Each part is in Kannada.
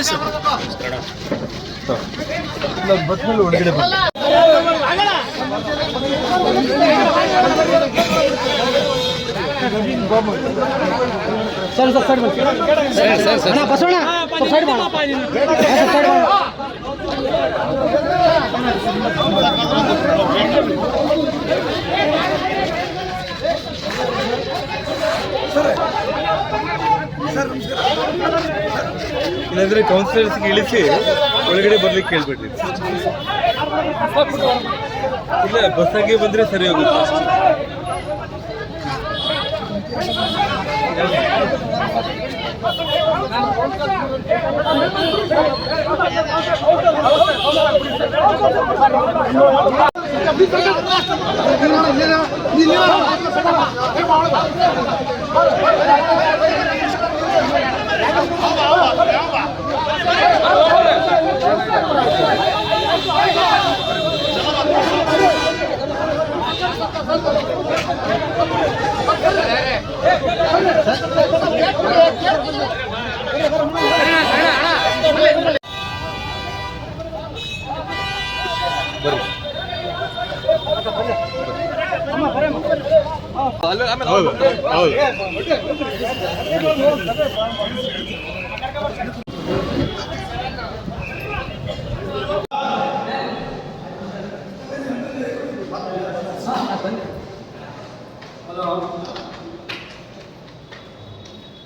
ಪ್ರಥಮ ಬಾರಿ ಇರಿ ಇರಿ ಇರಿ ಇಲ್ಲಾಂದ್ರೆ ಕೌನ್ಸಿಲರ್ಸ್ ಇಳಿಸಿ ಒಳಗಡೆ ಬರ್ಲಿಕ್ಕೆ ಕೇಳ್ಬಿಟ್ಟಿ ಇಲ್ಲ ಬಸ್ಸಾಗೆ ಬಂದ್ರೆ ಸರಿ ಹೋಗುತ್ತೆ ಹೌದು ಹೌದು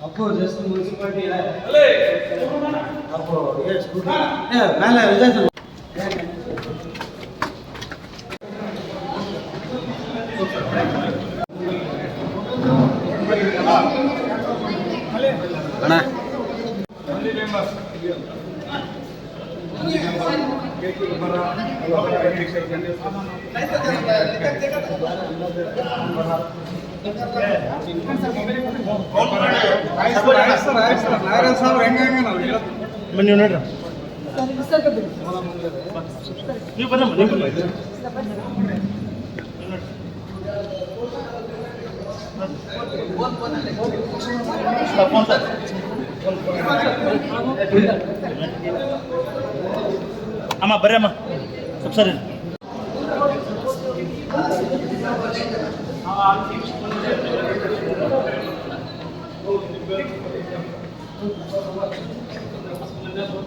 Appu just municipality Appu yes ಮೇಲೆ ವಿಜಯ ಅಣ್ಣ Ini punya banyak Menyunat. ಅಮ್ಮ ಬರ್ರಿ ಅಮ್ಮ. ಸ್ವಲ್ಪ ಸರಿ.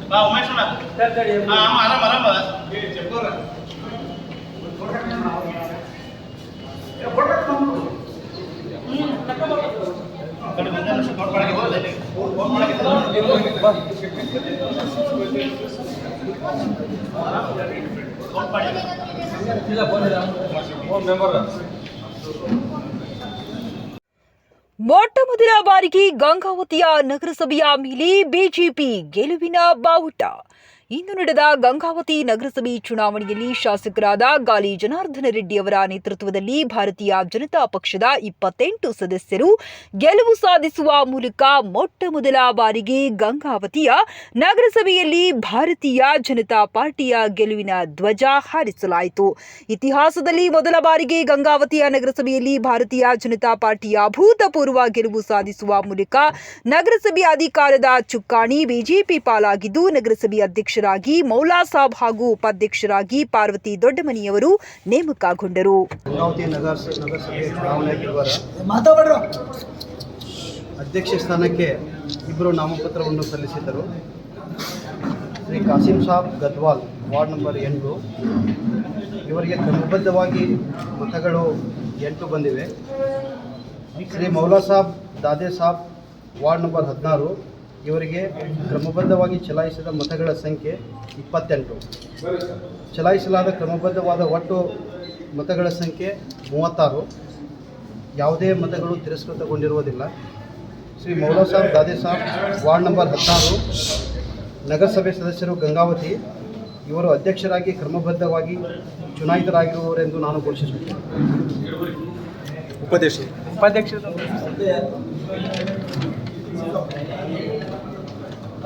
ಬಾ ಉಮೇಶ್ ಅಣ್ಣ. ಅಮ್ಮ ಆರಾಮ ಆರಾಮ. ಕಡೆ ಬಂದ ಕಡಿಮೆ ಮಾಡಕ್ಕೆ ಫೋನ್ ಮಾಡಕ್ಕೆ ಫೋನ್ ಮಾಡಿ ಮೊಟ್ಟ ಮೊದಲ ಬಾರಿಗೆ ಗಂಗಾವತಿಯ ನಗರಸಭೆಯ ಮೇಲೆ ಬಿಜೆಪಿ ಗೆಲುವಿನ ಬಾವುಟ ಇಂದು ನಡೆದ ಗಂಗಾವತಿ ನಗರಸಭೆ ಚುನಾವಣೆಯಲ್ಲಿ ಶಾಸಕರಾದ ಗಾಲಿ ಜನಾರ್ದನ ರೆಡ್ಡಿ ಅವರ ನೇತೃತ್ವದಲ್ಲಿ ಭಾರತೀಯ ಜನತಾ ಪಕ್ಷದ ಇಪ್ಪತ್ತೆಂಟು ಸದಸ್ಯರು ಗೆಲುವು ಸಾಧಿಸುವ ಮೂಲಕ ಮೊಟ್ಟ ಮೊದಲ ಬಾರಿಗೆ ಗಂಗಾವತಿಯ ನಗರಸಭೆಯಲ್ಲಿ ಭಾರತೀಯ ಜನತಾ ಪಾರ್ಟಿಯ ಗೆಲುವಿನ ಧ್ವಜ ಹಾರಿಸಲಾಯಿತು. ಇತಿಹಾಸದಲ್ಲಿ ಮೊದಲ ಬಾರಿಗೆ ಗಂಗಾವತಿಯ ನಗರಸಭೆಯಲ್ಲಿ ಭಾರತೀಯ ಜನತಾ ಪಾರ್ಟಿಯ ಅಭೂತಪೂರ್ವ ಗೆಲುವು ಸಾಧಿಸುವ ಮೂಲಕ ನಗರಸಭೆ ಅಧಿಕಾರದ ಚುಕ್ಕಾಣಿ ಬಿಜೆಪಿ ಪಾಲಾಗಿದ್ದು, ನಗರಸಭೆ ಅಧ್ಯಕ್ಷರಾಗಿ ಮೌಲಾ ಸಾಬ್ ಹಾಗೂ ಉಪಾಧ್ಯಕ್ಷರಾಗಿ ಪಾರ್ವತಿ ದೊಡ್ಡಮನಿಯವರು ನೇಮಕಗೊಂಡರು. ಅಧ್ಯಕ್ಷ ಸ್ಥಾನಕ್ಕೆ ಇಬ್ಬರು ನಾಮಪತ್ರವನ್ನು ಸಲ್ಲಿಸಿದ್ದರು. ಶ್ರೀ ಕಾಸಿಂ ಸಾಬ್ ಗದ್ವಾಲ್ ವಾರ್ಡ್ ನಂಬರ್ ಎಂಟು. ಇವರಿಗೆ ಕ್ರಮಬದ್ಧವಾಗಿ ಮತಗಳು ಎಂಟು ಬಂದಿವೆ. ಶ್ರೀ ಮೌಲಾ ಸಾಬ್ ದಾದೆ ಸಾಬ್ ವಾರ್ಡ್ ನಂಬರ್ ಹದಿನಾರು. ಇವರಿಗೆ ಕ್ರಮಬದ್ಧವಾಗಿ ಚಲಾಯಿಸಿದ ಮತಗಳ ಸಂಖ್ಯೆ ಇಪ್ಪತ್ತೆಂಟು. ಚಲಾಯಿಸಲಾದ ಕ್ರಮಬದ್ಧವಾದ ಒಟ್ಟು ಮತಗಳ ಸಂಖ್ಯೆ ಮೂವತ್ತಾರು. ಯಾವುದೇ ಮತಗಳು ತಿರಸ್ಕೃತಗೊಂಡಿರುವುದಿಲ್ಲ. ಶ್ರೀ ಮೌಲಾ ಸಾಬ್ ದಾದೆ ಸಾಬ್ ವಾರ್ಡ್ ನಂಬರ್ ಹದಿನಾರು ನಗರಸಭೆ ಸದಸ್ಯರು ಗಂಗಾವತಿ ಇವರು ಅಧ್ಯಕ್ಷರಾಗಿ ಕ್ರಮಬದ್ಧವಾಗಿ ಚುನಾಯಿತರಾಗಿರುವವರೆಂದು ನಾನು ಘೋಷಿಸುತ್ತೇನೆ.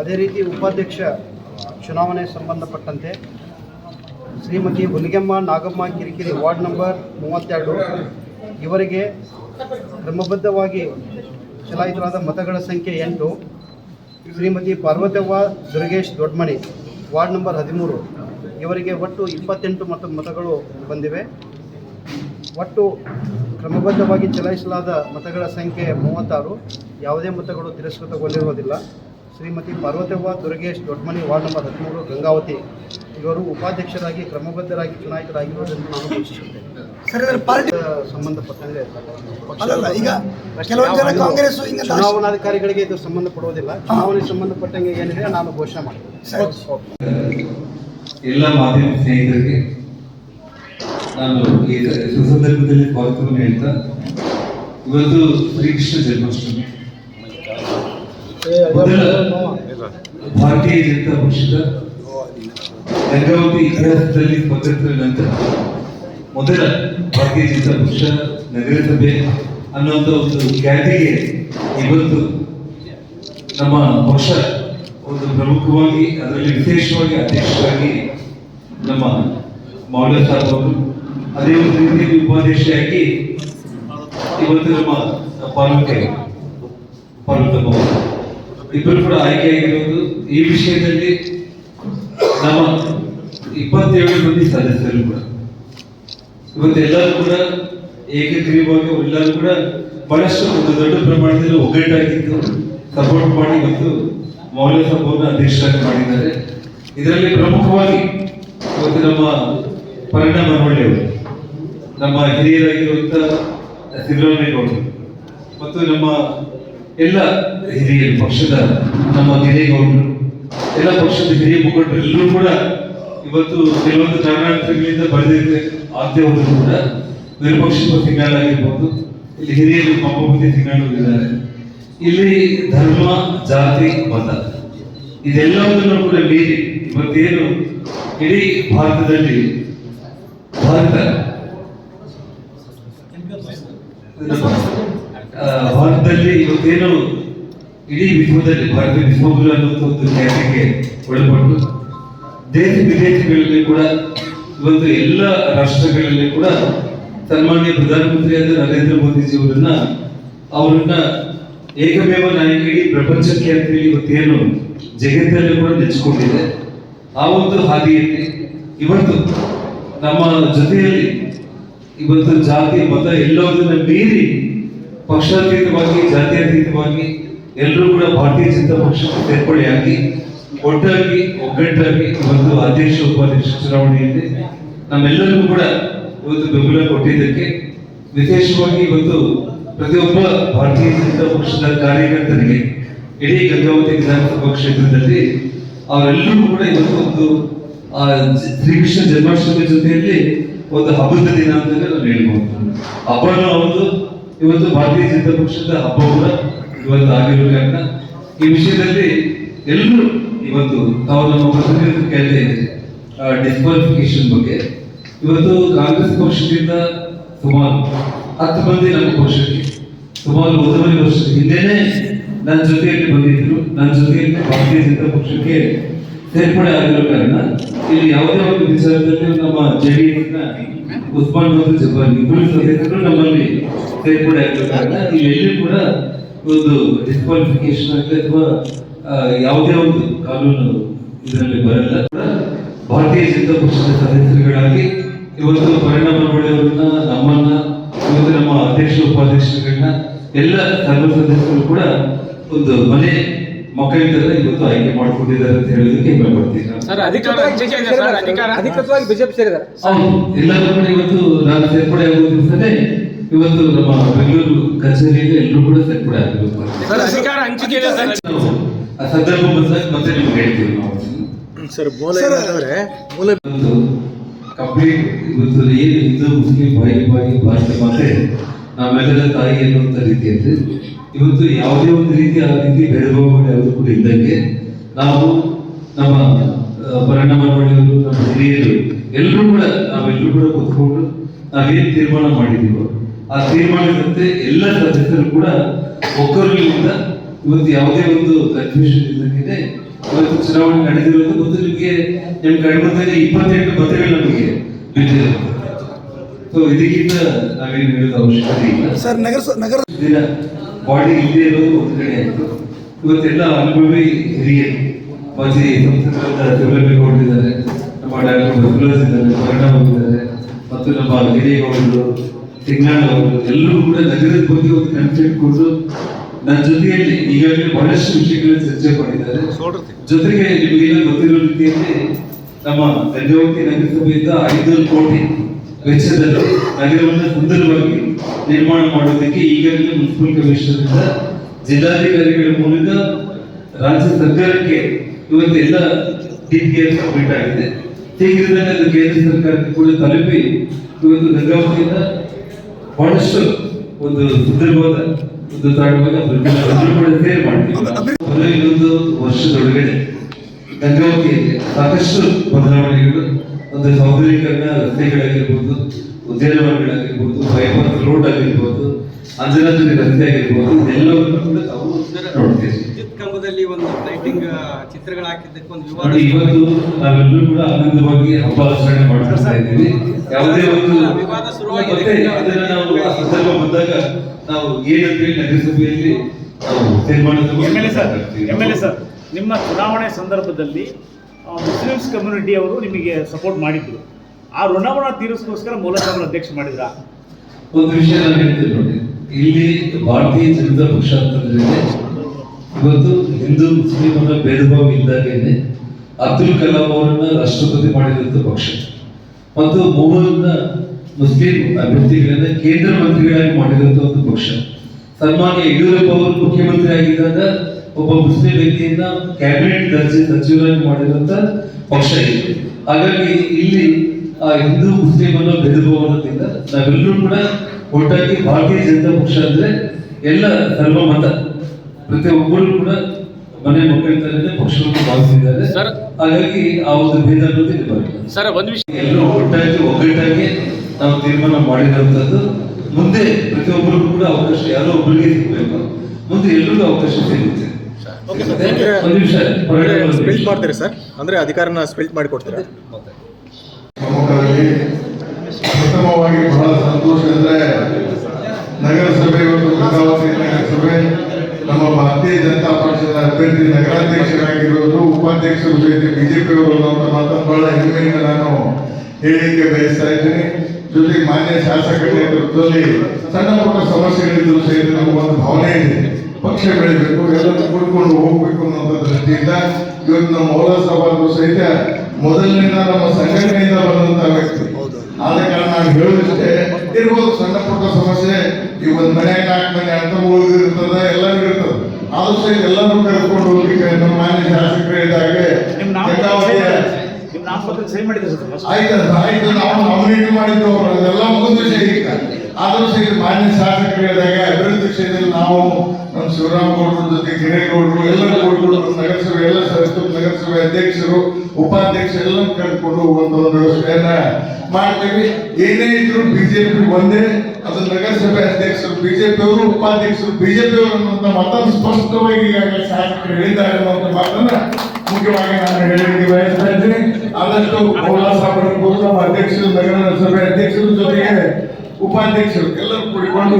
ಅದೇ ರೀತಿ ಉಪಾಧ್ಯಕ್ಷ ಚುನಾವಣೆ ಸಂಬಂಧಪಟ್ಟಂತೆ ಶ್ರೀಮತಿ ಹುಲಿಗೆಮ್ಮ ನಾಗಮ್ಮ ಕಿರಿಕಿರಿ ವಾರ್ಡ್ ನಂಬರ್ ಮೂವತ್ತೆರಡು. ಇವರಿಗೆ ಕ್ರಮಬದ್ಧವಾಗಿ ಚಲಾಯಿತರಾದ ಮತಗಳ ಸಂಖ್ಯೆ ಎಂಟು. ಶ್ರೀಮತಿ ಪಾರ್ವತವ್ವ ದುರ್ಗೇಶ್ ದೊಡ್ಮಣಿ ವಾರ್ಡ್ ನಂಬರ್ ಹದಿಮೂರು. ಇವರಿಗೆ ಒಟ್ಟು ಇಪ್ಪತ್ತೆಂಟು ಮತ ಮತಗಳು ಬಂದಿವೆ. ಒಟ್ಟು ಕ್ರಮಬದ್ಧವಾಗಿ ಚಲಾಯಿಸಲಾದ ಮತಗಳ ಸಂಖ್ಯೆ ಮೂವತ್ತಾರು. ಯಾವುದೇ ಮತಗಳು ತಿರಸ್ಕೃತಗೊಂಡಿರುವುದಿಲ್ಲ ಶ್ರೀಮತಿ ಪಾರ್ವತವ್ವ ದುರ್ಗೇಶ್ ದೊಡ್ಡಮನಿ ವಾರ್ಡ್ ನಂಬರ್ ಹದಿಮೂರು ಗಂಗಾವತಿ. ಇವರು ಉಪಾಧ್ಯಕ್ಷರಾಗಿ ಕ್ರಮಬದ್ಧರಾಗಿ ಚುನಾಯಿತರಾಗಿರುವುದನ್ನು ನಾನು ಘೋಷಿಸುತ್ತೇನೆ. ಪಾರ್ಟಿ ಸಂಬಂಧಪಟ್ಟಂಗೆ ಈಗ ಕೆಲವೊಂದು ಜನ ಕಾಂಗ್ರೆಸ್ ಚುನಾವಣಾಧಿಕಾರಿಗಳಿಗೆ ಇದು ಸಂಬಂಧಪಡುವುದಿಲ್ಲ. ಚುನಾವಣೆ ಸಂಬಂಧಪಟ್ಟಂಗೆ ಏನಿದೆ ನಾನು ಘೋಷಣೆ ಮಾಡ್ತೀನಿ. ಎಲ್ಲ ಮಾಧ್ಯಮ ಸ್ನೇಹಿತರಿಗೆ ನಾನು ಈ ಸುಸಂದರ್ಭದಲ್ಲಿ ಸ್ವಾಗತವನ್ನು ಹೇಳ್ತಾ ಇವತ್ತು ಶ್ರೀಕೃಷ್ಣ ಜನ್ಮಾಷ್ಟಮಿ. ಭಾರತೀಯ ಜನತಾ ಪಕ್ಷದ ಗಂಗಾವತಿ ಇತಿಹಾಸದಲ್ಲಿ ಸ್ವತಂತ್ರ ನಂತರ ಮೊದಲ ಭಾರತೀಯ ಜನತಾ ಪಕ್ಷ ನಗರಸಭೆ ಅನ್ನುವಂತ ಒಂದು ಖ್ಯಾತಿಗೆ ಇವತ್ತು ನಮ್ಮ ಪಕ್ಷ ಒಂದು ಪ್ರಮುಖವಾಗಿ ಅದರಲ್ಲಿ ವಿಶೇಷವಾಗಿ ಅಧ್ಯಕ್ಷರಾಗಿ ನಮ್ಮ ಮೌಲ್ಯ ಸಾಹೇಬ್ ಅವರು ಅದೇ ಒಂದು ರೀತಿಯಲ್ಲಿ ಉಪಾಧ್ಯಕ್ಷರಾಗಿ ಇವತ್ತು ನಮ್ಮ ಪಾಲಕ ಅವರು. ಇಬ್ಬರು ಕೂಡ ಆಯ್ಕೆಯಾಗಿರುವುದು ಈ ವಿಷಯದಲ್ಲಿ ನಮ್ಮ ಇಪ್ಪತ್ತೇಳು ಮಂದಿ ಸದಸ್ಯರು ಕೂಡ. ಇವತ್ತು ಎಲ್ಲರೂ ಕೂಡ ಏಕಗ್ರೀವಾಗಿ ಎಲ್ಲರೂ ಕೂಡ ಬಹಳಷ್ಟು ಒಂದು ದೊಡ್ಡ ಪ್ರಮಾಣದಲ್ಲಿ ಒಗ್ಗಟ್ಟಾಗಿದ್ದು ಸಪೋರ್ಟ್ ಮಾಡಿ ಮತ್ತು ಮೌಲ್ಯ ಸಂಪೂರ್ಣ ಅಧ್ಯಕ್ಷರಾಗಿ ಮಾಡಿದ್ದಾರೆ. ಇದರಲ್ಲಿ ಪ್ರಮುಖವಾಗಿ ಇವತ್ತು ನಮ್ಮ ಪರಿಣಾಮ ಮನವಳ್ಳಿಯವರು, ನಮ್ಮ ಹಿರಿಯರಾಗಿರುವಂಥ ಸಿದ್ದರಾಮೇಗೌಡರು ಮತ್ತು ನಮ್ಮ ಎಲ್ಲ ಹಿರಿಯ ಪಕ್ಷದ ನಮ್ಮ ಹಿರೇಗೌಡರು ಎಲ್ಲ ಪಕ್ಷದ ಹಿರಿಯ ಮುಖಂಡರು ಎಲ್ಲರೂ ಕೂಡ ಇವತ್ತು ಕೆಲವೊಂದು ಕಾರಣಾಂತರಗಳಿಂದ ಬರೆದಿದ್ದೆ ಆದ್ಯವರು ಕೂಡ ವಿರೂಪಾಕ್ಷಪ್ಪ ತಿಂಗಳಾಗಿರ್ಬೋದು ಆಗಿರ್ಬೋದು, ಇಲ್ಲಿ ಹಿರಿಯರು ಪಂಪಪತಿ ತಿಂಗಳು ಇದ್ದಾರೆ. ಇಲ್ಲಿ ಧರ್ಮ, ಜಾತಿ, ಮತ, ಇದೆಲ್ಲವನ್ನೂ ಕೂಡ ಮೀರಿ ಇವತ್ತೇನು ಇಡೀ ಭಾರತದಲ್ಲಿ ಭಾರತ ಭಾರತದಲ್ಲಿ ಇವತ್ತೇನು ಇಡೀ ವಿಶ್ವದಲ್ಲಿ ಭಾರತ ವಿಶ್ವಗುರು ಅನ್ನುವಂಥ ಒಂದು ಖ್ಯಾತಿಗೆ ಒಳಪಟ್ಟು ದೇಶ ವಿದೇಶಗಳಲ್ಲಿ ಕೂಡ ಇವತ್ತು ಎಲ್ಲ ರಾಷ್ಟ್ರಗಳಲ್ಲಿ ಕೂಡ ಸನ್ಮಾನ್ಯ ಪ್ರಧಾನಮಂತ್ರಿಯಾದ ನರೇಂದ್ರ ಮೋದಿಜಿ ಅವರನ್ನ ಅವರನ್ನ ಏಕಮೇವ ನಾಯಕ ಇಡೀ ಪ್ರಪಂಚಕ್ಕೆ ಅಂತ ಹೇಳಿ ಇವತ್ತೇನು ಜಗತ್ತಲ್ಲಿ ಕೂಡ ನೆಚ್ಚಿಕೊಂಡಿದೆ. ಆ ಒಂದು ಹಾದಿಯಲ್ಲಿ ಇವತ್ತು ನಮ್ಮ ಜೊತೆಯಲ್ಲಿ ಇವತ್ತು ಜಾತಿ, ಮತ ಎಲ್ಲವುದನ್ನ ಮೀರಿ ಪಕ್ಷಾತೀತವಾಗಿ, ಜಾತ್ಯತೀತವಾಗಿ ಎಲ್ಲರೂ ಕೂಡ ಭಾರತೀಯ ಜನತಾ ಪಕ್ಷಕ್ಕೆ ಸೇರ್ಪಡೆಯಾಗಿ ಒಟ್ಟಾಗಿ, ಒಗ್ಗಟ್ಟಾಗಿ ಒಂದು ಅಧ್ಯಕ್ಷ, ಉಪಾಧ್ಯಕ್ಷ ಚುನಾವಣೆಯಲ್ಲಿ ನಮ್ಮೆಲ್ಲರಿಗೂ ಕೂಡ ಇವತ್ತು ಬೆಂಬಲ ಕೊಟ್ಟಿದ್ದಕ್ಕೆ ವಿಶೇಷವಾಗಿ ಇವತ್ತು ಪ್ರತಿಯೊಬ್ಬ ಭಾರತೀಯ ಜನತಾ ಪಕ್ಷದ ಕಾರ್ಯಕರ್ತರಿಗೆ, ಇಡೀ ಗಂಗಾವತಿ ವಿಧಾನಸಭಾ ಕ್ಷೇತ್ರದಲ್ಲಿ ಅವರೆಲ್ಲರೂ ಕೂಡ ಇವತ್ತು ಒಂದು ಶ್ರೀಕೃಷ್ಣ ಜನ್ಮಾಷ್ಟಮಿ ಜೊತೆಯಲ್ಲಿ ಒಂದು ಹಬ್ಬದ ದಿನ ಅಂತ ನಾನು ಹೇಳ್ಬೋದು ಹಬ್ಬನ ಹೌದು ಇವತ್ತು ಭಾರತೀಯ ಜನತಾ ಪಕ್ಷದ ಹಬ್ಬ ಕೂಡ ಇವತ್ತು ಆಗಿರೋ ಕಾರಣ ಈ ವಿಷಯದಲ್ಲಿ ಎಲ್ಲರೂ ಇವತ್ತು ತಾವು ನಮ್ಮ ಇದ್ದೀರಿ. ಡಿಸ್ಕ್ವಾಲಿಫಿಕೇಶನ್ ಬಗ್ಗೆ. ಇವತ್ತು ಕಾಂಗ್ರೆಸ್ ಪಕ್ಷದಿಂದ ಸುಮಾರು ಹತ್ತು ಮಂದಿ ನಮ್ಮ ಪಕ್ಷಕ್ಕೆ, ಸುಮಾರು ಒಂದೂವರೆ ವರ್ಷ ಹಿಂದೆನೆ ನನ್ನ ಜೊತೆಯಲ್ಲಿ ಬಂದಿದ್ರು. ನನ್ನ ಜೊತೆಯಲ್ಲಿ ಭಾರತೀಯ ಜನತಾ ಪಕ್ಷಕ್ಕೆ ಸೇರ್ಪಡೆ ಆಗಿರೋ ಕಾರಣ ಇಲ್ಲಿ ಯಾವುದೇ ಒಂದು ವಿಚಾರದಲ್ಲಿ ನಮ್ಮ ಜೆಡಿಎಸ್ನ ಉಸ್ಮಾನ್ ಮತ್ತು ಇಬ್ಬರು ಸದಸ್ಯರು ನಮ್ಮಲ್ಲಿ ಸೇರ್ಪಡೆ ಕೂಡ ಕೂಡ ಒಂದು ಡಿಸ್ಕ್ವಾಲಿಫಿಕೇಶನ್ ಆಗಲಿ ಅಥವಾ ಯಾವುದೇ ಒಂದು ಕಾನೂನು ಇದರಲ್ಲಿ ಬರಲ್ಲ. ಭಾರತೀಯ ಜನತಾ ಪಕ್ಷದ ಸದಸ್ಯರುಗಳಾಗಿ ಇವತ್ತು ಪರಿಣಾಮ ಅವರನ್ನ ನಮ್ಮನ್ನ ಇವತ್ತು ನಮ್ಮ ಅಧ್ಯಕ್ಷ ಉಪಾಧ್ಯಕ್ಷರುಗಳನ್ನ ಎಲ್ಲ ಸರ್ವ ಸದಸ್ಯರು ಕೂಡ ಒಂದು ಮನೆ ಮಕ್ಕಳಿಂದ ಇವತ್ತು ಆಯ್ಕೆ ಮಾಡ್ಕೊಂಡಿದ್ದಾರೆ ಅಂತ ಹೇಳೋದಕ್ಕೆ ಹೆಮ್ಮೆ ಪಡ್ತೀನಿ ಸರ್ ಅಧಿಕಾರ ಸರ್ ಅಧಿಕಾರ? ಅಧಿಕೃತವಾಗಿ ಬಿಜೆಪಿ ಹೌದು. ಎಲ್ಲರೂ ಕೂಡ ಇವತ್ತು ನಾನು ಸೇರ್ಪಡೆ ಆಗೋ ದಿವಸನೇ ಇವತ್ತು ನಮ್ಮ ಬೆಂಗಳೂರು ಕಚೇರಿಯಲ್ಲಿ ಎಲ್ಲರೂ ಕೂಡ ಸೇರ್ಪಡೆ ಆಗಬೇಕು ಸರ್ ಅಧಿಕಾರ ಹಂಚಿಕೆ ಆ ಸಂದರ್ಭ ಬಂದಾಗ ಮತ್ತೆ ನಿಮ್ಗೆ ಹೇಳ್ತೀವಿ ನಾವು. ಸರ್ ಮೂಲ ಏನಂತಂದ್ರೆ ಮೂಲ ಇವತ್ತು ಕಂಪ್ಲೀಟ್ ಇವತ್ತು ಏನು ಹಿಂದೂ ಮುಸ್ಲಿಂ ಬಾಯಿ ಬಾಯಿ ಭಾಷೆ ಮಾತೆ ನಾವೆಲ್ಲರ ತಾಯಿ ಅನ್ನುವಂಥ ರೀತಿಯಲ್ಲಿ ಇವತ್ತು ಯಾವುದೇ ಒಂದು ರೀತಿ ಆ ರೀತಿ ಭೇದ ಅವರು ಯಾವುದು ಕೂಡ ಇದ್ದಂಗೆ ನಾವು ನಮ್ಮ ಪರಿಣಾಮ ಮಾಡಿದವರು ನಮ್ಮ ಹಿರಿಯರು ಎಲ್ಲರೂ ಕೂಡ ನಾವೆಲ್ಲರೂ ಕೂಡ ಕೂತ್ಕೊಂಡು ನಾವೇನು ತೀರ್ಮಾನ ಮಾಡಿದೀವೋ ಆ ತೀರ್ಮಾನದಂತೆ ಎಲ್ಲ ಸದಸ್ಯರು ಕೂಡ ಒಕ್ಕಲಿನಿಂದ ಇವತ್ತು ಯಾವುದೇ ಒಂದು ಕನ್ಫ್ಯೂಷನ್ ಇದ್ದಂಗಿದೆ ಇವತ್ತು ಚುನಾವಣೆ ನಡೆದಿರೋದು ಮತ್ತು ನಿಮಗೆ ನಿಮ್ಮ ಗಣಪತಿಯಲ್ಲಿ ಇಪ್ಪತ್ತೆಂಟು ಮತಗಳು ನಮಗೆ ಬಿದ್ದಿದೆ ಸೊ ಇದಕ್ಕಿಂತ ನಾವೇನು ಹೇಳೋದು ಅವಶ್ಯಕತೆ ಇಲ್ಲ. ಸರ್ ನಗರ ನಗರ ದಿನ ಬಾಡಿ ಇಲ್ಲದೆ ಇರೋದು ಒಂದು ಕಡೆ ಆಯಿತು. ಇವತ್ತೆಲ್ಲ ಅನುಭವಿ ಹಿರಿಯರು ಮಾಜಿ ಸಂಸದರಾದ ಶಿವಲಿಂಗೇಗೌಡರಿದ್ದಾರೆ ನಮ್ಮ ಡಾಕ್ಟರ್ ಬಸವರಾಜ್ ಇದ್ದಾರೆ. ಪರಿಣಾಮ ಇದ್ದಾರೆ. ಮತ್ತು ನಮ್ಮ ಹಿರಿಯಗೌಡರು ಅವರು ಎಲ್ಲರೂ ಕೂಡ ನಗರದ ಬಗ್ಗೆ ಒಂದು ಕನ್ಸೆಪ್ಟ್ ಕೊಟ್ಟು ನನ್ನ ಜೊತೆಯಲ್ಲಿ ಈಗಾಗಲೇ ಬಹಳಷ್ಟು ವಿಷಯಗಳ ಚರ್ಚೆ ಮಾಡಿದ್ದಾರೆ. ಜೊತೆಗೆ ನಿಮಗೆಲ್ಲ ಗೊತ್ತಿರೋ ರೀತಿಯಲ್ಲಿ ನಮ್ಮ ಗಂಗಾವತಿ ನಗರಸಭೆಯಿಂದ ಐದು ಕೋಟಿ ವೆಚ್ಚದಲ್ಲಿ ನಗರವನ್ನು ಸುಂದರವಾಗಿ ನಿರ್ಮಾಣ ಮಾಡೋದಕ್ಕೆ ಈಗಾಗಲೇ ಮುನ್ಸಿಪಲ್ ಕಮಿಷನರ್ ಜಿಲ್ಲಾಧಿಕಾರಿಗಳ ಮೂಲಕ ರಾಜ್ಯ ಸರ್ಕಾರಕ್ಕೆ ಇವತ್ತೆಲ್ಲ ಡಿಪಿಆರ್ ಸಬ್ಮಿಟ್ ಆಗಿದೆ. ಶೀಘ್ರದಲ್ಲಿ ಅದು ಕೇಂದ್ರ ಸರ್ಕಾರಕ್ಕೆ ಕೂಡ ತಲುಪಿ ಇವತ್ತು ಗಂಗಾವತಿಯಿಂದ ಬಹಳಷ್ಟು ಒಂದು ಸುಂದರವಾದ ಒಂದು ಕೂಡ ಸೇರ್ ಮಾಡ್ತೀವಿ. ಇನ್ನೊಂದು ವರ್ಷದೊಳಗಡೆ ಗಂಗಾವತಿಯಲ್ಲಿ ಸಾಕಷ್ಟು ಬದಲಾವಣೆಗಳು ಒಂದು ಸೌಂದರ್ಯೀಕರಣ ರಸ್ತೆಗಳಾಗಿರ್ಬೋದು ಉದ್ಯಾನವನಗಳಾಗಿರ್ಬೋದು ಬೈಪಾಸ್ ರೋಡ್ ಆಗಿರ್ಬೋದು ಅಂಜನಾದ್ರಿ ರಸ್ತೆ ಆಗಿರ್ಬೋದು ಎಲ್ಲವನ್ನು ಕೂಡ ತಾವು ನೋಡ್ತೀವಿ ಕಂಬದಲ್ಲಿ ಒಂದು ಲೈಟಿಂಗ್ ಚಿತ್ರಗಳು ಹಾಕಿದ್ದಕ್ಕೆ ಒಂದು ವಿವಾದ ಇವತ್ತು ನಾವೆಲ್ಲರೂ ಕೂಡ ಆನಂದವಾಗಿ ಹಬ್ಬ ಆಚರಣೆ ಮಾಡ್ತಾ ಇದ್ದೀವಿ. ಯಾವುದೇ ಒಂದು ವಿವಾದ ಶುರುವಾಗಿದೆ. ಅದನ್ನ ನಾವು ಆ ಸಂದರ್ಭ ಬಂದಾಗ ನಾವು ಏನಂತೇಳಿ ನಗರಸಭೆಯಲ್ಲಿ ನಾವು ತೀರ್ಮಾನ ಎಂ ಎಲ್ ಎ ಸರ್ ತಗೊಂಡು ಎಂ ಎಲ್ ಎ ಸರ್ ನಿಮ್ಮ ಚುನಾವಣೆ ಸಂದರ್ಭದಲ್ಲಿ ಮುಸ್ಲಿಮ್ಸ್ ಕಮ್ಯುನಿಟಿ ಅವರು ನಿಮಗೆ ಸಪೋರ್ಟ್ ಮಾಡಿದ್ರು. ಆ ಋಣವನ್ನು ತೀರಿಸ್ಕೋಸ್ಕರ ಮೂಲಸಭಾ ಅಧ್ಯಕ್ಷ ಮಾಡಿದ್ರ? ಒಂದು ವಿಷಯ ನಾನು ಹೇಳ್ತೀನಿ ನೋಡಿ ಇಲ್ಲಿ ಭಾರತೀಯ ಜನತಾ ಪಕ್ಷ ಅಂತಂದ್ರೆ ಇವತ್ತು ಹಿಂದೂ ಮುಸ್ಲಿಂ ಅನ್ನೋ ಭೇದ ಭಾವ ಇದ್ದಾಗೇನೆ ಅಬ್ದುಲ್ ಕಲಾಂ ಅವರನ್ನ ರಾಷ್ಟ್ರಪತಿ ಮಾಡಿದಂತ ಪಕ್ಷ. ಮತ್ತು ಮೂವರನ್ನ ಮುಸ್ಲಿಂ ಅಭ್ಯರ್ಥಿಗಳನ್ನ ಕೇಂದ್ರ ಮಂತ್ರಿಗಳಾಗಿ ಮಾಡಿದಂತ ಒಂದು ಪಕ್ಷ. ಸನ್ಮಾನ್ಯ ಯಡಿಯೂರಪ್ಪ ಅವರು ಮುಖ್ಯಮಂತ್ರಿ ಆಗಿದ್ದಾಗ ಒಬ್ಬ ಮುಸ್ಲಿಂ ವ್ಯಕ್ತಿಯನ್ನ ಕ್ಯಾಬಿನೆಟ್ ದರ್ಜೆ ಸಚಿವರಾಗಿ ಮಾಡಿದಂತ ಪಕ್ಷ ಇದೆ. ಹಾಗಾಗಿ ಇಲ್ಲಿ ಆ ಹಿಂದೂ ಮುಸ್ಲಿಂ ಅನ್ನೋ ಭೇದ ಭಾವ ನಾವೆಲ್ಲರೂ ಕೂಡ ಒಟ್ಟಾಗಿ ಭಾರತೀಯ ಜನತಾ ಪಕ್ಷ ಅಂದ್ರೆ ಎಲ್ಲ ಸರ್ವಮತ ಪ್ರತಿಯೊಬ್ಬರು ಕೂಡ ಮನೆ ಮಕ್ಕಳ ತರನೇ ಪಕ್ಷವನ್ನು ಭಾವಿಸಿದ್ದಾರೆ ಸರ್. ಹಾಗಾಗಿ ಆ ಒಂದು ಭೇದ ಅನ್ನೋದು ಇಲ್ಲಿ ಬರಲ್ಲ ಸರ್ ಒಂದು ವಿಷಯ ಎಲ್ಲರೂ ಒಟ್ಟಾಗಿ ಒಗ್ಗಟ್ಟಾಗಿ ನಾವು ತೀರ್ಮಾನ ಮಾಡಿರುವಂತದ್ದು. ಮುಂದೆ ಪ್ರತಿಯೊಬ್ಬರಿಗೂ ಕೂಡ ಅವಕಾಶ ಯಾರೋ ಒಬ್ಬರಿಗೆ ಸಿಗಬೇಕು. ಮುಂದೆ ಎಲ್ಲರಿಗೂ ಅವಕಾಶ ಸಿಗುತ್ತೆ. ಒಂದು ನಿಮಿಷ. ಹೊರಗಡೆ ಮಾಡ್ತಾರೆ ಸರ್ ಅಂದ್ರೆ ಅಧಿಕಾರನ ಸ್ಪೆಲ್ಟ್ ಮಾಡಿ ಕೊಡ್ತೀರಾ ಪ್ರಮುಖರಲ್ಲಿ ಪ್ರಥಮವಾಗಿ ಬಹಳ ಸಂತೋಷ ಅಂದ್ರೆ ನಗರಸಭೆ ಇವತ್ತು ಗಂಗಾವತಿ ನಗರಸಭೆ. ನಮ್ಮ ಭಾರತೀಯ ಜನತಾ ಪಕ್ಷದ ಅಭ್ಯರ್ಥಿ ನಗರಾಧ್ಯಕ್ಷರಾಗಿರೋದು ಉಪಾಧ್ಯಕ್ಷರು ಜೊತೆ ಬಿಜೆಪಿಯವರು ಅಂತ ಮಾತನ್ನು ಬಹಳ ಹೆಮ್ಮೆಯಿಂದ ನಾನು ಹೇಳಿಕೆ ಬಯಸ್ತಾ ಇದ್ದೀನಿ. ಜೊತೆಗೆ ಮಾನ್ಯ ಶಾಸಕರ ನೇತೃತ್ವದಲ್ಲಿ ಸಣ್ಣ ಪುಟ್ಟ ಸಮಸ್ಯೆಗಳಿದ್ರು ಸಹಿತ ನಮಗೊಂದು ಭಾವನೆ ಇದೆ. ಪಕ್ಷ ಬೆಳಿಬೇಕು, ಎಲ್ಲರೂ ಕೂಡ್ಕೊಂಡು ಹೋಗ್ಬೇಕು ಅನ್ನೋ ದೃಷ್ಟಿಯಿಂದ ಇವತ್ತು ನಮ್ಮ ಮೌಲಸಭಾದ್ರು ಸಹಿತ ಮೊದಲಿನಿಂದ ನಮ್ಮ ಸಂಘಟನೆಯಿಂದ ಬಂದಂತ ವ್ಯಕ್ತಿ ಆದ ಕಾರಣ ನಾನು ಹೇಳೋದಿಷ್ಟೇ ಇರ್ಬೋದು ಸಣ್ಣ ಪುಟ್ಟ ಸಮಸ್ಯೆ ಈ ಒಂದ್ ಮನೆಯಾಗ ನಾಲ್ಕು ಮನೆ ಅರ್ಥಗಳು ಇರ್ತದೆ ಎಲ್ಲರಿಗೂ ಇರ್ತದೆ ಆದ್ರೂ ಸಹಿತ ಎಲ್ಲರೂ ಕರೆದುಕೊಂಡು ಹೋಗ್ಲಿಕ್ಕೆ ನಮ್ಮ ಮಾನ್ಯ ಶಾಸಕರು ಇದ್ದಾಗೆ ನಿಮ್ಮ ನಾಮಪತ್ರ ಗಂಗಾವತಿಯ ನಿಮ್ಮ ನಾಮಪತ್ರ ಸಹಿ ಮಾಡಿದ್ರೆ ಸರ್ first. ಆಯ್ತು ಆಯ್ತು ನಾವು ನಾಮಿನೇಟ್ ಮಾಡಿದ್ದು ಅದೆಲ್ಲ ಮುಗಿದ ವಿಷಯ ಈಗ ಆದರೂ ಸಹಿತ ಮಾನ್ಯ ಶಾಸಕರು ಹೇಳಿದಾಗ ಅಭಿವೃದ್ಧಿ ಕ್ಷೇತ್ರದಲ್ಲಿ ನಾವು ನಮ್ಮ ಶಿವರಾಮಗೌಡರ ಜೊತೆ ಗಿರೇಗೌಡರು ಎಲ್ಲ ಗೌಡರು ನಗರಸಭೆ, ಎಲ್ಲ ಸದಸ್ಯರು, ನಗರಸಭೆ ಅಧ್ಯಕ್ಷರು, ಉಪಾಧ್ಯಕ್ಷರು ಎಲ್ಲ ಕರೆದುಕೊಂಡು ಒಂದು ಒಂದು ವ್ಯವಸ್ಥೆಯನ್ನ ಮಾಡ್ತೀವಿ. ಏನೇ ಇದ್ರು ಬಿಜೆಪಿ ಒಂದೇ, ಅದು ನಗರಸಭೆ ಅಧ್ಯಕ್ಷರು ಬಿಜೆಪಿ ಅವರು ಉಪಾಧ್ಯಕ್ಷರು ಬಿಜೆಪಿ ಅವರು ಅನ್ನುವಂತ ಮತ್ತೊಂದು ಸ್ಪಷ್ಟವಾಗಿ ಈಗಾಗಲೇ ಶಾಸಕರು ಹೇಳಿದ್ದಾರೆ ಅನ್ನುವಂತ ಮಾತನ್ನ ಮುಖ್ಯವಾಗಿ ನಾನು ಹೇಳಲಿಕ್ಕೆ ಬಯಸ್ತಾ ಇದ್ದೀನಿ. ಆದಷ್ಟು ಮೌಲಾ ಸಾಹೇಬರು ನಮ್ಮ ಅಧ್ಯಕ್ಷರು, ನಗರಸಭೆ ಅಧ್ಯಕ್ಷರ ಜೊತೆಗೆ ಉಪಾಧ್ಯಕ್ಷರು ಎಲ್ಲರೂ ಕೂಡಿಕೊಂಡು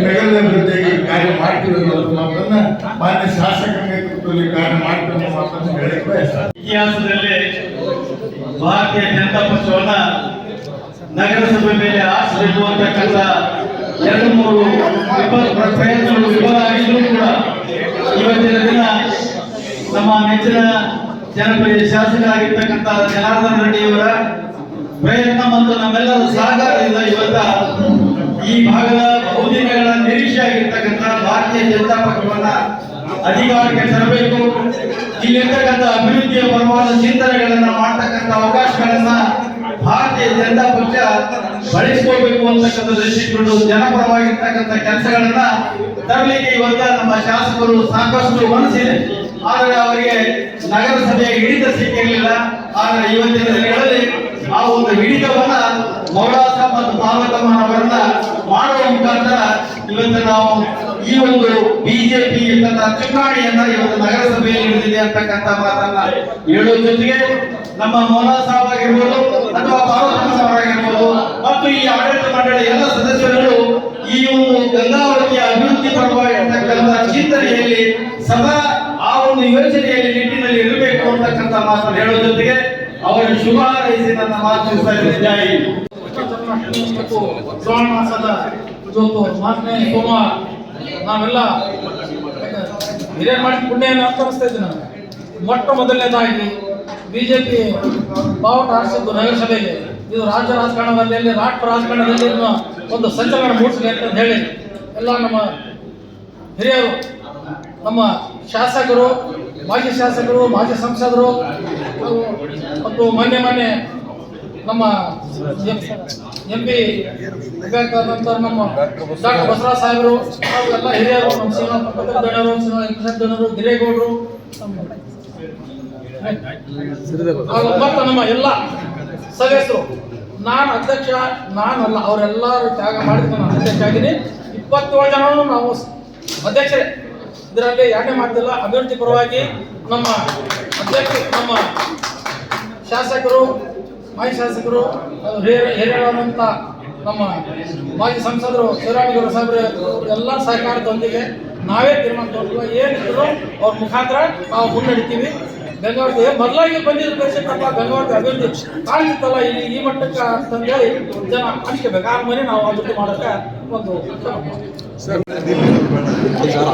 ನಗರದ ಅಭಿವೃದ್ಧಿಯಾಗಿ ಕಾರ್ಯ ಮಾಡ್ತೀವಿ ಮಾತನ್ನ ಮಾನ್ಯ ಶಾಸಕರ ನೇತೃತ್ವದಲ್ಲಿ ಕಾರ್ಯ ಮಾಡ್ತೀವಿ ಅನ್ನೋ ಮಾತನ್ನು ಇತಿಹಾಸದಲ್ಲಿ ಭಾರತೀಯ ಜನತಾ ಪಕ್ಷವನ್ನ ನಗರಸಭೆ ಮೇಲೆ ಆರಿಸಬೇಕು ಅಂತಕ್ಕಂಥ ಎರಡು ಮೂರು ಪ್ರಯತ್ನಗಳು ವಿಫಲ ಆಗಿದ್ರು ಕೂಡ ಇವತ್ತಿನ ದಿನ ನಮ್ಮ ನೆಚ್ಚಿನ ಜನಪ್ರಿಯ ಶಾಸಕರಾಗಿರ್ತಕ್ಕಂಥ ಜನಾರ್ದನ್ ರೆಡ್ಡಿಯವರ ಪ್ರಯತ್ನ ಮತ್ತು ನಮ್ಮೆಲ್ಲರ ಸಹಕಾರದಿಂದ ಇವತ್ತ ಈ ಭಾಗದ ಬಹುದಿನಗಳ ನಿರೀಕ್ಷೆ ಆಗಿರ್ತಕ್ಕಂಥ ಭಾರತೀಯ ಜನತಾ ಪಕ್ಷವನ್ನ ಅಧಿಕಾರಕ್ಕೆ ತರಬೇಕು. ಇಲ್ಲಿರ್ತಕ್ಕಂಥ ಅಭಿವೃದ್ಧಿಯ ಪರವಾದ ಚಿಂತನೆಗಳನ್ನ ಮಾಡ್ತಕ್ಕಂಥ ಅವಕಾಶಗಳನ್ನ ಭಾರತೀಯ ಜನತಾ ಪಕ್ಷ ಬಳಸ್ಕೋಬೇಕು ಅಂತಕ್ಕಂಥ ದೃಷ್ಟಿಕೊಂಡು ಜನಪರವಾಗಿರ್ತಕ್ಕಂಥ ಕೆಲಸಗಳನ್ನ ತರಲಿಕ್ಕೆ ಇವತ್ತ ನಮ್ಮ ಶಾಸಕರು ಸಾಕಷ್ಟು ಮನಸ್ಸಿದೆ. ಆದರೆ ಅವರಿಗೆ ನಗರಸಭೆಯ ಹಿಡಿತ ಸಿಕ್ಕಿರಲಿಲ್ಲ. ಆದರೆ ಇವತ್ತಿನ ದಿನಗಳಲ್ಲಿ ಆ ಒಂದು ಹಿಡಿತವನ್ನ ಮೌಲಾಸ ಮತ್ತು ಪಾರ್ವತಮ್ಮನವರನ್ನ ಮಾಡುವ ಮುಖಾಂತರ ಇವತ್ತು ನಾವು ಈ ಒಂದು ಬಿಜೆಪಿ ಅಂತ ಚುನಾವಣೆಯನ್ನ ಇವತ್ತು ನಗರಸಭೆಯಲ್ಲಿ ಹಿಡಿದಿದೆ ಅಂತಕ್ಕಂಥ ಮಾತನ್ನ ಹೇಳುವ ಜೊತೆಗೆ ನಮ್ಮ ಮೌಲಾ ಸಾಹೇಬ್ ಆಗಿರ್ಬೋದು ಅಥವಾ ಪಾರ್ವತಮ್ಮನವರಾಗಿರ್ಬೋದು ಮತ್ತು ಈ ಆಡಳಿತ ಮಂಡಳಿ ಎಲ್ಲ ಸದಸ್ಯರು ಈ ಒಂದು ಗಂಗಾವತಿಯ ಅಭಿವೃದ್ಧಿ ಪರವಾಗಿರ್ತಕ್ಕಂಥ ಚಿಂತನೆಯಲ್ಲಿ ಸದಾ ಆ ಒಂದು ಯೋಜನೆಯಲ್ಲಿ ನಿಟ್ಟಿನಲ್ಲಿ ಇರಬೇಕು ಅಂತಕ್ಕಂಥ ಮಾತನ್ನು ಹೇಳುವ ಜೊತೆಗೆ ಅವರ ಶುಭ ಹಾರೈಸಿ ನನ್ನ ಮಾತು ಮುಗಿಸ್ತಾ ಇದ್ದೇನೆ. ಶ್ರಾವಣ ಮಾಸದ ಇವತ್ತು ನಾಲ್ಕನೇ ಸೋಮವಾರ. ನಾವೆಲ್ಲ ಹಿರಿಯ ಮಾಡಿ ಪುಣ್ಯ ಏನು ಅಂತ ಅನಿಸ್ತಾ ಇದ್ದೀನಿ ನನಗೆ ಮೊಟ್ಟ ಮೊದಲನೇದಾಗಿ ಬಿಜೆಪಿ ಬಾವುಟ ಹಾರಿಸಿದ್ದು ನಗರಸಭೆಗೆ ಇದು ರಾಜ್ಯ ರಾಜಕಾರಣದಲ್ಲಿ ರಾಷ್ಟ್ರ ರಾಜಕಾರಣದಲ್ಲಿ ಒಂದು ಸಂಚಲನ ಮೂಡಿಸಲಿ ಅಂತ ಹೇಳಿ. ಎಲ್ಲ ನಮ್ಮ ಹಿರಿಯರು, ನಮ್ಮ ಶಾಸಕರು ಮಾಜಿ ಶಾಸಕರು, ಮಾಜಿ ಸಂಸದರು ಮತ್ತು ಮೊನ್ನೆ ಮೊನ್ನೆ ನಮ್ಮ ಎಂ ಪಿ ನಂತರ ನಮ್ಮ ಡಾಕ್ಟರ್ ಬಸವರಾಜ ಸಾಹೇಬರು ಎಲ್ಲ ಹಿರಿಯರು, ನಮ್ಮ ಪಟ್ಟದಣ್ಣವರು ಶ್ರೀನಿವಾಸ ಗಿರೇಗೌಡರು ಮತ್ತು ನಮ್ಮ ಎಲ್ಲ ಸದಸ್ಯರು. ನಾನು ಅಧ್ಯಕ್ಷ, ನಾನಲ್ಲ, ಅವರೆಲ್ಲರೂ ತ್ಯಾಗ ಮಾಡಿದ್ದು ನಾನು ಅಧ್ಯಕ್ಷ ಆಗಿದ್ದೀನಿ. ಇಪ್ಪತ್ತೇಳು ಜನರು ನಾವು ಅಧ್ಯಕ್ಷರೇ. ಇದರಲ್ಲಿ ಎರಡನೇ ಮಾತಿಲ್ಲ ಅಭಿವೃದ್ಧಿ ಪರವಾಗಿ ನಮ್ಮ ಅಧ್ಯಕ್ಷ ನಮ್ಮ ಶಾಸಕರು, ಮಾಜಿ ಶಾಸಕರು ಹಿರಿಯರಾದಂಥ ನಮ್ಮ ಮಾಜಿ ಸಂಸದರು ಶಿವರಾಮೇಗೌಡ ಸಾಹೇಬರು, ಎಲ್ಲ ಸಹಕಾರದೊಂದಿಗೆ ನಾವೇ ತೀರ್ಮಾನ ತಗೊಂಡಿಲ್ಲ ಏನಿದ್ರು ಅವ್ರ ಮುಖಾಂತರ ನಾವು ಮುನ್ನಡಿತೀವಿ. ಗಂಗಾವತಿ ಮೊದಲಾಗಿ ಬಂದಿದ್ದ ಪರಿಸ್ಥಿತಪ್ಪ ಗಂಗಾವತಿ ಅಭಿವೃದ್ಧಿ ಕಾಣ್ತಿತ್ತಲ್ಲ ಇಲ್ಲಿ ಈ ಮಟ್ಟಕ್ಕೆ ಅಂತಂದೇಳಿ ಜನ ಅನ್ಸ್ಕೋಬೇಕು ಆ ನಾವು ಅಭಿವೃದ್ಧಿ ಮಾಡೋಕ್ಕೆ ಒಂದು ಸರ್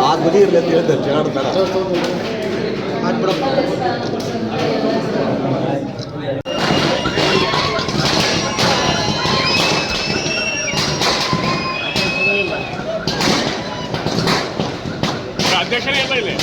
ಆ ಗುರಿ ಇರಲಿ ಅಂತ ಹೇಳಿದ್ದೆ ಜಗಾಡ್ಬೇಡ ಅಧ್ಯಕ್ಷರೇ ಎಲ್ಲ ಇಲ್ಲೇ.